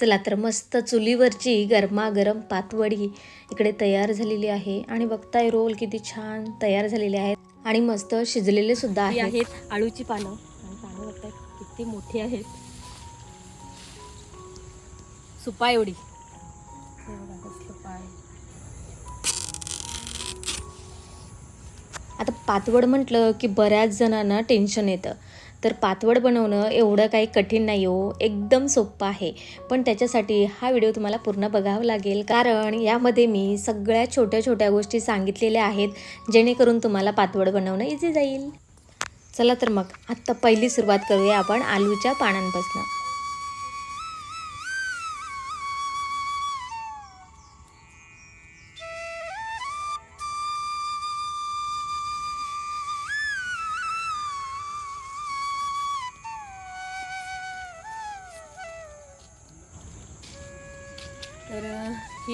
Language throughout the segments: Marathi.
चला तर मस्त चुलीवरची गरमागरम पातवडी इकडे तयार झालेली आहे. आणि बघताय रोल किती छान तयार झालेले आहेत. आणि मस्त शिजलेले सुद्धा आहेत. आळूची पानं. आणि पानं बघताय किती मोठी आहेत. सुपा एवढी आता पातवड म्हटलं की बऱ्याच जणांना टेन्शन येतं. तर पातवड बनवणं एवढं काही कठीण नाही हो एकदम सोपं आहे. पण त्याच्यासाठी हा व्हिडिओ तुम्हाला पूर्ण बघावा लागेल. कारण यामध्ये मी सगळ्या छोट्या छोट्या गोष्टी सांगितलेल्या आहेत जेणेकरून तुम्हाला पातवड बनवणं इझी जाईल. चला तर मग आत्ता पहिली सुरुवात करूया आपण आलूच्या पानांपासून.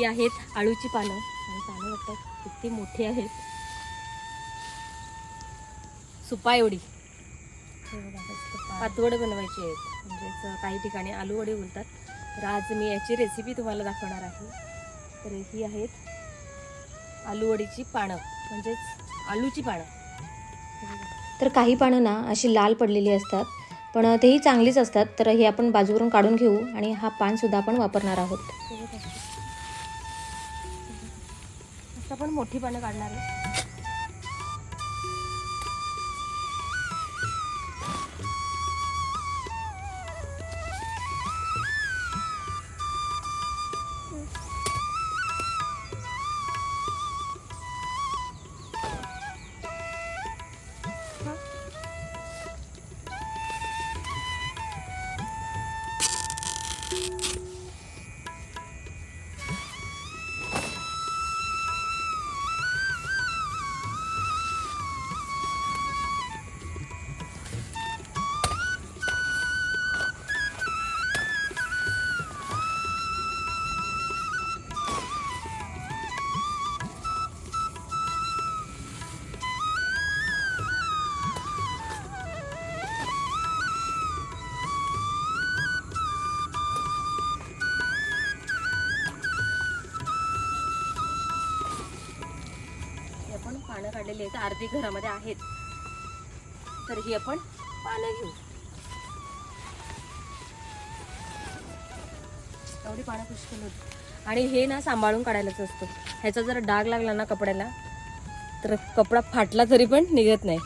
ही आहेत आळूची पानं. आणि पानं बघतात किती मोठी आहेत. सुपा एवढी. बघा कसलं पाय. पातवड बनवायची आहेत. म्हणजेच काही ठिकाणी आलू वडे बोलतात. तर आज मी याची रेसिपी तुम्हाला दाखवणार आहे. तर ही आहेत आलू वडीची पानं. म्हणजेच आलूची पानं. तर काही पानं ना अशी लाल पडलेली असतात. पण तेही चांगलीच असतात. तर हे आपण बाजूवरून काढून घेऊ आणि हा पानसुद्धा आपण वापरणार आहोत. हे आता आपण मोठी पानं काढणार आहे. पानं काढलेली आहेत अर्धी घरामध्ये आहेत. तर ही आपण पानं घेऊ. एवढी पानं पुष्कळ होती. आणि हे ना सांभाळून काढायलाच असतं. ह्याचा जर डाग लागला ना कपड्याला तर कपडा फाटला तरी पण निघत नाही.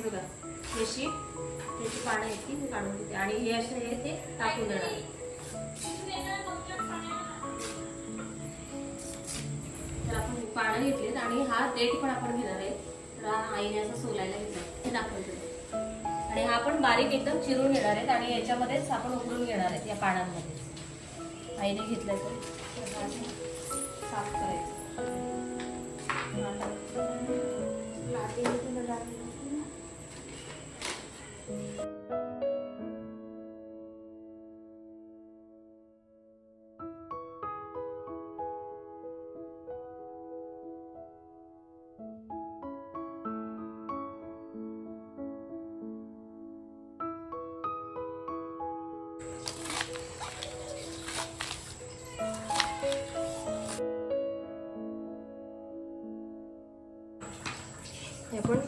हे बघा. हे शीट त्याची पानं आहेत ती मी काढून घेते. आणि हे असे हे ते टाकून देणार. आहे. तर आपण पानं घेतलीत आणि हा देठ पण आपण घेणार आहे. तर हा आईने असं सोलायला घेतला. हे दाखवून देतो. आणि हा आपण बारीक एकदम चिरून घेणार आहेत आणि याच्यामध्येच आपण उकळून घेणार आहेत या पानांमध्ये आईने घेतलं तर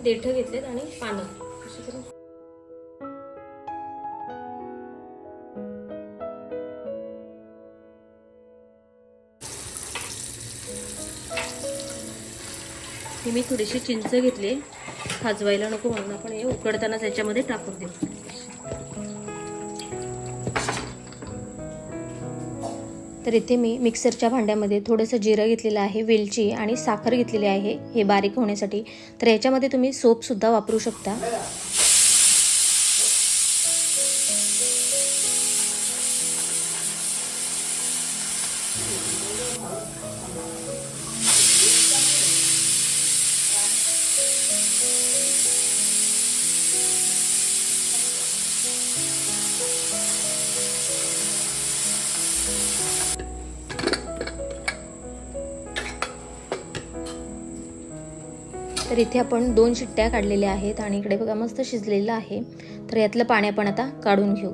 देठ घेतलेत आणि पानं. अशी करून. ही मी थोडीशी चिंच घेतली. खाजवायला नको म्हणून आपण हे उकडतानाच याच्यामध्ये टाकून देऊ. तर इथे मी मिक्सरच्या भांड्यामध्ये थोडंसं जिरं घेतलेलं आहे वेलची आणि साखर घेतलेली आहे हे बारीक होण्यासाठी. तर याच्यामध्ये तुम्ही सोपसुद्धा वापरू शकता. तर इथे आपण दोन शिट्ट्या काढलेल्या आहेत आणि इकडे बघा मस्त शिजलेलं आहे. तर यातलं पाणी आपण आता काढून घेऊ.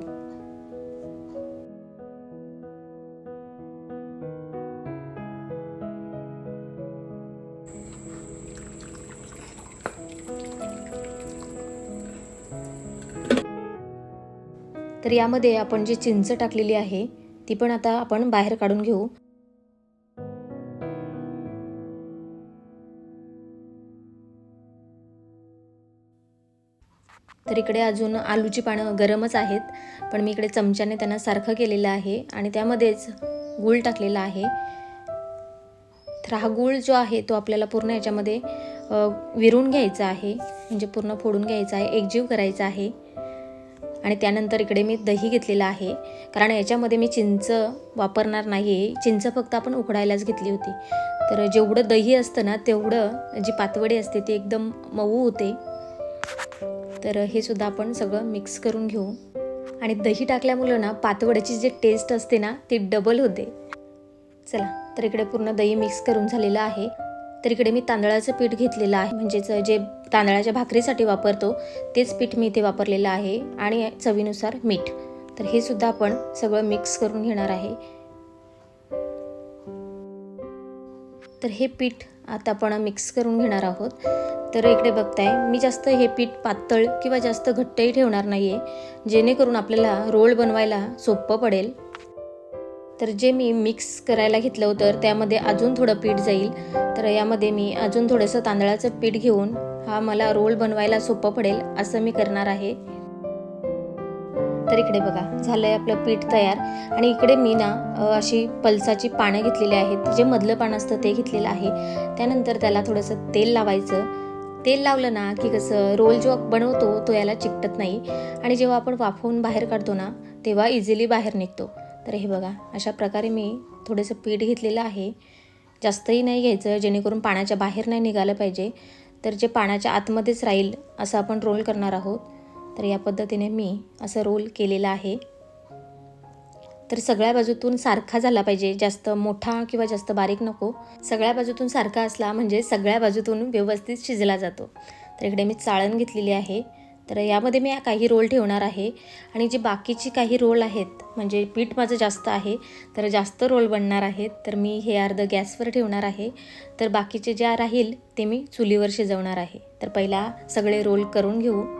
तर यामध्ये आपण जी चिंच टाकलेली आहे ती पण आता आपण बाहेर काढून घेऊ. तर इकडे अजून आलूची पानं गरमच आहेत पण मी इकडे चमच्याने त्यांना सारखं केलेलं आहे आणि त्यामध्येच गूळ टाकलेला आहे. तर हा गूळ जो आहे तो आपल्याला पूर्ण याच्यामध्ये विरून घ्यायचा आहे म्हणजे पूर्ण फोडून घ्यायचा आहे एकजीव करायचा आहे. आणि त्यानंतर इकडे मी दही घेतलेलं आहे कारण याच्यामध्ये मी चिंच वापरणार नाही आहे चिंच फक्त आपण उकडायलाच घेतली होती. तर जेवढं दही असतं ना तेवढं जी पातवडी असते ती एकदम मऊ होते. तर हे सुद्धा आपण सगळं मिक्स करून घेऊ. आणि दही टाकल्यामुळं ना पातवड्याची जी टेस्ट असते ना ती डबल होते. चला तर इकडे पूर्ण दही मिक्स करून झालेलं आहे. तर इकडे मी तांदळाचं पीठ घेतलेलं आहे. म्हणजेच जे तांदळाच्या भाकरीसाठी वापरतो तेच पीठ मी इथे वापरलेलं आहे. आणि चवीनुसार मीठ. तर हे सुद्धा आपण सगळं मिक्स करून घेणार आहे. तर हे पीठ आता आपण मिक्स करून घेणार आहोत. तर इकडे बघताय मी जास्त हे पीठ पातळ किंवा जास्त घट्टही ठेवणार नाही आहे जेणेकरून आपल्याला रोल बनवायला सोपं पडेल. तर जे मी मिक्स करायला घेतलं होतं त्यामध्ये अजून थोडं पीठ जाईल. तर यामध्ये मी अजून थोडंसं तांदळाचं पीठ घेऊन हा मला रोल बनवायला सोपं पडेल असं मी करणार आहे. तर इकडे बघा झालंय आपलं पीठ तयार. आणि इकडे मी ना अशी पल्साची पानं घेतलेली आहेत. जे मधलं पान असतं ते घेतलेलं आहे. त्यानंतर त्याला थोडंसं तेल लावायचं. तेल लावलं ना की कसं रोल जो बनवतो तो याला चिकटत नाही. आणि जेव्हा आपण वाफवून बाहेर काढतो ना तेव्हा इझिली बाहेर निघतो. तर हे बघा अशा प्रकारे मी थोडंसं पीठ घेतलेलं आहे. जास्तही नाही घ्यायचं जेणेकरून पाण्याच्या बाहेर नाही निघालं पाहिजे. तर जे पाण्याच्या आतमध्येच राहील असं आपण रोल करणार आहोत. तर या पद्धतीने मी असं रोल केलेला आहे. तर सगळ्या बाजूतून सारखा झाला पाहिजे. जास्त मोठा किंवा जास्त बारीक नको. सगळ्या बाजूतून सारखा असला म्हणजे सगळ्या बाजूतून व्यवस्थित शिजला जातो. तर इकडे मी चाळण घेतलेली आहे. तर यामध्ये मी काही रोल ठेवणार आहे. आणि जे बाकीची काही रोल आहेत म्हणजे पीठ माझं जास्त आहे तर जास्त रोल बनणार आहेत. तर मी हे अर्ध गॅसवर ठेवणार आहे. तर बाकीचे जे राहील ते मी चुलीवर शिजवणार आहे. तर पहिला सगळे रोल करून घेऊ.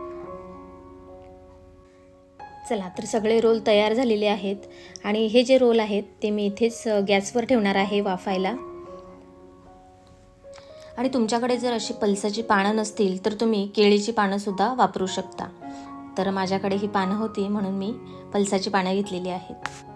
चला तर सगळे रोल तयार झालेले आहेत. आणि हे जे रोल आहेत ते मी इथेच गॅसवर ठेवणार आहे वाफायला. आणि तुमच्याकडे जर अशी पल्साची पानं नसतील तर तुम्ही केळीची पानंसुद्धा वापरू शकता. तर माझ्याकडे ही पानं होती म्हणून मी पल्साची पानं घेतलेली आहेत.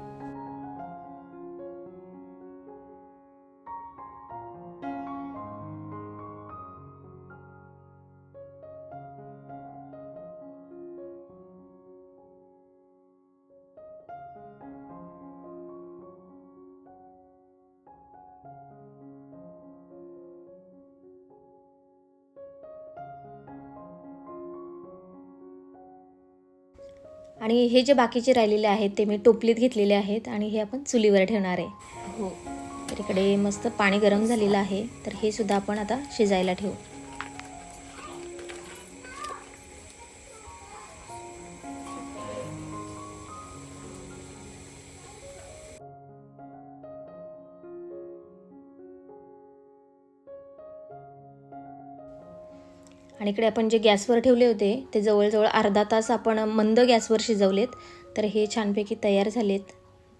आणि हे जे बाकीचे राहिलेले आहेत ते मी टोपलीत घेतलेले आहेत आणि हे आपण चुलीवर ठेवणार आहे. हो. तर इकडे मस्त पाणी गरम झालेलं आहे. तर हे सुद्धा आपण आता शिजायला ठेवू. आणि इकडे आपण जे गॅसवर ठेवले होते ते जवळजवळ अर्धा तास आपण मंद गॅसवर शिजवलेत. तर हे छानपैकी तयार झालेत.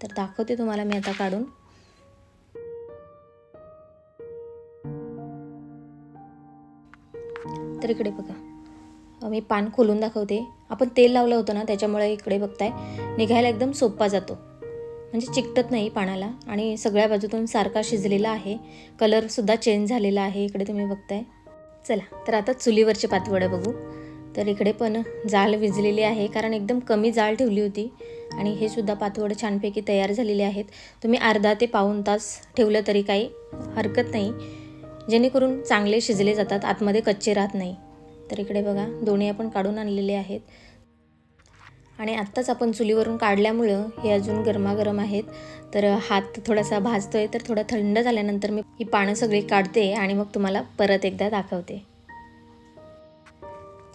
तर दाखवते तुम्हाला मी आता काढून. तर इकडे बघा. मी पान खोलून दाखवते. आपण तेल लावलं होतं ना त्याच्यामुळे इकडे बघताय. निघायला एकदम सोपा जातो. म्हणजे चिकटत नाही पाण्याला आणि सगळ्या बाजूतून सारखा शिजलेला आहे. कलरसुद्धा चेंज झालेला आहे. इकडे तुम्ही बघताय. चला तर आता चुलीवरचे पातवडं बघू. तर इकडे पण जाळ विजलेली आहे कारण एकदम कमी जाळ ठेवली होती आणि हे सुद्धा पातवडं छानपैकी तयार झालेले आहेत. तुम्ही अर्धा ते पाऊण तास ठेवलं तरी काही हरकत नाही जेणेकरून चांगले शिजले जातात आतमध्ये कच्चे राहत नाही. तर इकडे बघा दोन्ही आपण काढून आणलेले आहेत. आणि आत्ताच आपण चुलीवरून काढल्यामुळं हे अजून गरमागरम आहेत. तर हात थोडासा भाजतो आहे तर थोडा थंड झाल्यानंतर मी ही पानं सगळी काढते आणि मग तुम्हाला परत एकदा दाखवते.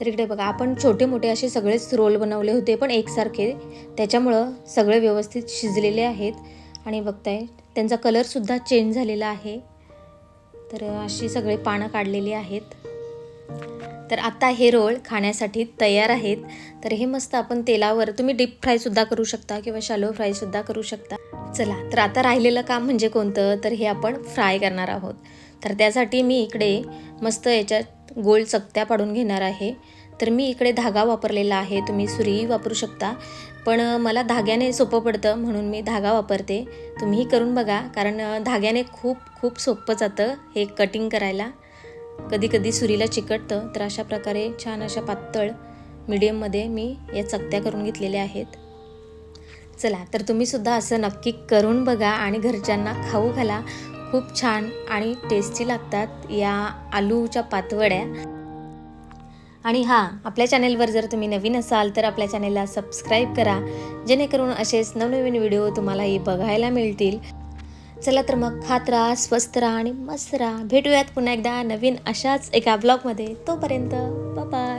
तर इकडे बघा आपण छोटे मोठे असे सगळेच रोल बनवले होते पण एकसारखे. त्याच्यामुळं सगळे व्यवस्थित शिजलेले आहेत. आणि बघताय त्यांचा कलरसुद्धा चेंज झालेला आहे. तर अशी सगळी पानं काढलेली आहेत. तर आता हे रोल खाण्यासाठी तयार आहेत. तर हे मस्त आपण तेलावर तुम्ही डीप फ्रायसुद्धा करू शकता किंवा शालो फ्रायसुद्धा करू शकता. चला तर आता राहिलेलं काम म्हणजे कोणतं? तर हे आपण फ्राय करणार आहोत. तर त्यासाठी मी इकडे मस्त याच्यात गोल चकत्या पाडून घेणार आहे. तर मी इकडे धागा वापरलेला आहे. तुम्ही सुरीही वापरू शकता. पण मला धाग्याने सोपं पडतं म्हणून मी धागा वापरते. तुम्हीही करून बघा कारण धाग्याने खूप खूप सोपं जातं हे कटिंग करायला. कधी कधी सुरीला चिकटतं तर अशा प्रकारे छान अशा पातळ मीडियममध्ये मी या चकत्या करून घेतलेल्या आहेत. चला तर तुम्ही सुद्धा असं नक्की करून बघा आणि घरच्यांना खाऊ घाला. खूप छान आणि टेस्टी लागतात या आलूच्या पातवड्या. आणि हां आपल्या चॅनेलवर जर तुम्ही नवीन असाल तर आपल्या चॅनेलला सबस्क्राईब करा. जेणेकरून असेच नवनवीन व्हिडिओ तुम्हालाही बघायला मिळतील. चला तर मग खात राहा स्वस्त राहा आणि मस्त राहा. भेटूयात पुन्हा एकदा नवीन अशाच एका ब्लॉगमध्ये तोपर्यंत बाय